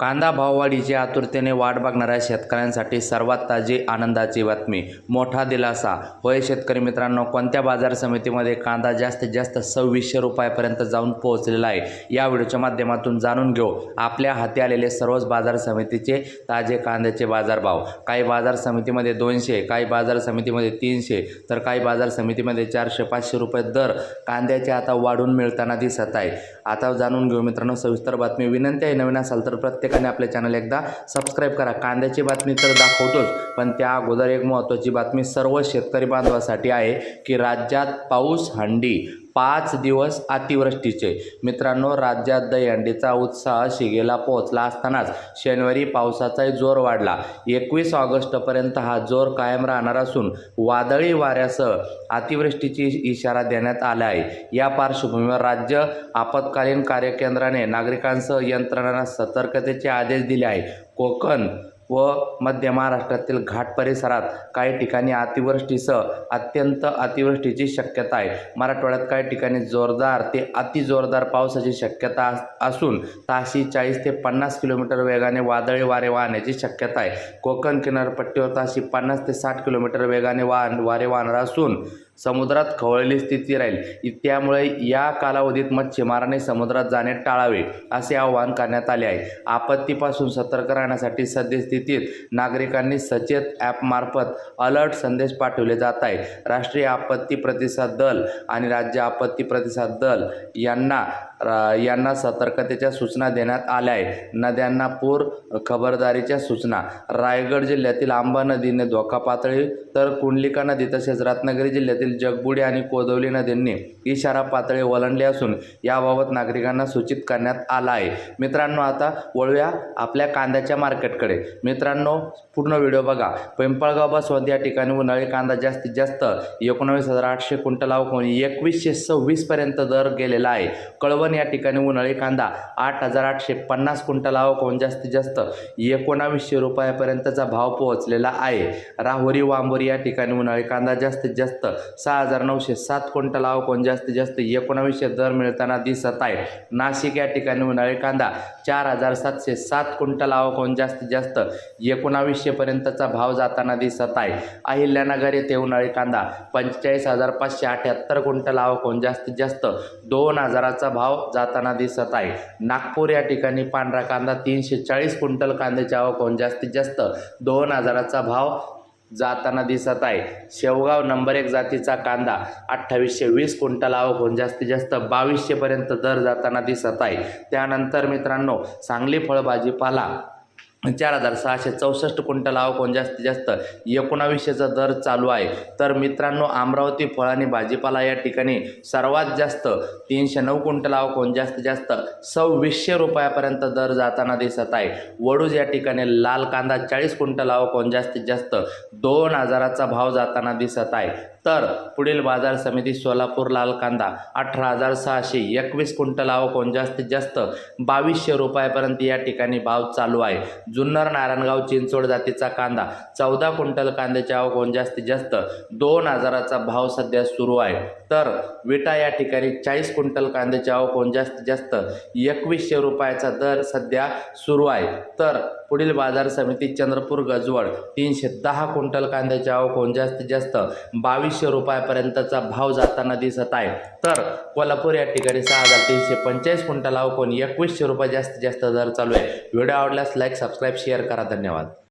कांदा भाववाढीची आतुरतेने वाट बघणाऱ्या शेतकऱ्यांसाठी सर्वात ताजी आनंदाची बातमी. मोठा दिलासा. होय शेतकरी मित्रांनो कोणत्या बाजार समितीमध्ये कांदा जास्तीत जास्त सव्वीसशे रुपयापर्यंत जाऊन पोहोचलेला आहे? या व्हिडिओच्या माध्यमातून जाणून घेऊ. आपल्या हाती आलेले सर्वच बाजार समितीचे ताजे कांद्याचे बाजारभाव. काही बाजार समितीमध्ये दोनशे काही बाजार समितीमध्ये तीनशे तर काही बाजार समितीमध्ये चारशे पाचशे रुपये दर कांद्याचे आता वाढून मिळताना दिसत आहे. आता जाणून घेऊ मित्रांनो सविस्तर बातमी. विनंती आहे नवीन असाल तर प्रत्येक प्रत्येकाने आपल्या चॅनल एकदा सबस्क्राईब करा. कांद्याची बातमी तर दाखवतोच पण त्या अगोदर एक महत्त्वाची बातमी सर्व शेतकरी बांधवासाठी आहे की राज्यात पाऊस हंडी. पाच दिवस अतिवृष्टीचे. मित्रांनो राज्यात दहीहंडीचा उत्साह शिगेला पोहोचला असतानाच शनिवारी पावसाचाही जोर वाढला. एकवीस ऑगस्टपर्यंत हा जोर कायम राहणार असून वादळी वाऱ्यासह अतिवृष्टीची इशारा देण्यात आला आहे. या पार्श्वभूमीवर राज्य आपत्कालीन कार्यकेंद्राने नागरिकांसह यंत्रणांना सतर्कतेचे आदेश दिले आहे कोकण व मध्य महाराष्ट्रातील घाट परिसरात काही ठिकाणी अतिवृष्टीसह अत्यंत अतिवृष्टीची शक्यता आहे. मराठवाड्यात काही ठिकाणी जोरदार ते अतिजोरदार पावसाची शक्यता असून ताशी चाळीस ते पन्नास किलोमीटर वेगाने वादळी वारे वाहण्याची शक्यता आहे. कोकण किनारपट्टीवर ताशी पन्नास ते साठ किलोमीटर वेगाने वाहन वारे वाहणार असून समुद्रात खवळलेली स्थिती राहील. त्यामुळे या कालावधीत मच्छीमारांनी समुद्रात जाणे टाळावे असे आवाहन करण्यात आले आहे. आपत्तीपासून सतर्क राहण्यासाठी सद्यस्थिती सद्यस्थितीत नागरिकांनी सचेत ॲपमार्फत अलर्ट संदेश पाठवले जात आहे राष्ट्रीय आपत्ती प्रतिसाद दल आणि राज्य आपत्ती प्रतिसाद दल यांना यांना सतर्कतेच्या सूचना देण्यात आल्या आहे नद्यांना पूर खबरदारीच्या सूचना. रायगड जिल्ह्यातील आंबा नदीने धोका पातळी तर कुंडलिका नदी तसेच रत्नागिरी जिल्ह्यातील जगबुडी आणि कोदवली नदींनी इशारा पातळी ओलांडली असून याबाबत नागरिकांना सूचित करण्यात आला आहे. मित्रांनो आता वळूया आपल्या कांद्याच्या मार्केटकडे. मित्रांनो पूर्ण व्हिडिओ बघा. पिंपळगाव बसवंत या ठिकाणी उन्हाळी कांदा जास्तीत जास्त एकोणावीस हजार आठशे क्विंटल अवकून एकवीसशे सव्वीसपर्यंत दर गेलेला आहे. कळवण या ठिकाणी उन्हाळी कांदा आठ हजार आठशे पन्नास क्विंटल अवकून जास्तीत जास्त एकोणावीसशे रुपयापर्यंतचा भाव पोहोचलेला आहे. राहुरी वांबोरी या ठिकाणी उन्हाळी कांदा जास्तीत जास्त सहा हजार नऊशे सात क्विंटल अवकून जास्तीत जास्त एकोणावीसशे दर मिळताना दिसत आहे. नाशिक या ठिकाणी उन्हाळी कांदा चार हजार सातशे सात क्विंटल आवकून जास्तीत जास्त एकोणावीसशेपर्यंतचा भाव जाताना दिसत आहे. अहिल्यानगर येथे उन्हाळी कांदा पंचेचाळीस हजार पाचशे अठ्याहत्तर क्विंटल आवकून जास्तीत जास्त दोन हजाराचा भाव जाताना दिसत आहे. नागपूर या ठिकाणी पांढरा कांदा तीनशे चाळीस क्विंटल कांद्याची आवक होऊन जास्तीत जास्त दोन हजाराचा भाव जाताना दिसत आहे. शेवगाव नंबर एक जातीचा कांदा अठ्ठावीसशे वीस क्विंटल आवक होऊन जास्तीत जास्त बावीसशेपर्यंत दर जाताना दिसत आहे. त्यानंतर मित्रांनो सांगली फळभाजीपाला चार हजार सहाशे चौसष्ट क्विंटल आवक जास्तीत जास्त? एकोणावीसशेचा दर चालू आहे. तर मित्रांनो अमरावती फळ आणि भाजीपाला या ठिकाणी सर्वात जास्त तीनशे नऊ क्विंटल आवक जास्तीत जास्त? सव्वीसशे रुपयापर्यंत दर जाताना दिसत आहे. वडूज या ठिकाणी लाल कांदा चाळीस क्विंटल आवक जास्तीत जास्त? दोन हजाराचा भाव जाताना दिसत आहे. तर पुढील बाजार समिती सोलापूर लाल कांदा अठरा हजार सहाशे एकवीस क्विंटल आवक जास्तीत जास्त? बावीसशे रुपयापर्यंत या ठिकाणी भाव चालू आहे. जुन्नर नारायणगाव चिंचवड जातीचा कांदा. चौदा क्विंटल कांद्याची आवक होऊन जास्तीत जास्त दोन हजाराचा भाव सध्या सुरू आहे. तर विटा या ठिकाणी चाळीस क्विंटल कांद्याची आवक होऊन जास्तीत जास्त एकवीसशे रुपयाचा दर सध्या सुरू आहे. तर पुढील बाजार समिती चंद्रपूर गजवड तीनशे दहा क्विंटल कांद्याची आवक होऊन जास्तीत जास्त बावीसशे रुपयापर्यंतचा भाव जाताना दिसत आहे. तर कोल्हापूर या ठिकाणी सहा हजार तीनशे पंचेचाळीस क्विंटल आवक होऊन एकवीसशे रुपये जास्तीत जास्त दर चालू आहे. व्हिडिओ आवडल्यास लाईक सबस्क्राईब शेअर करा. धन्यवाद.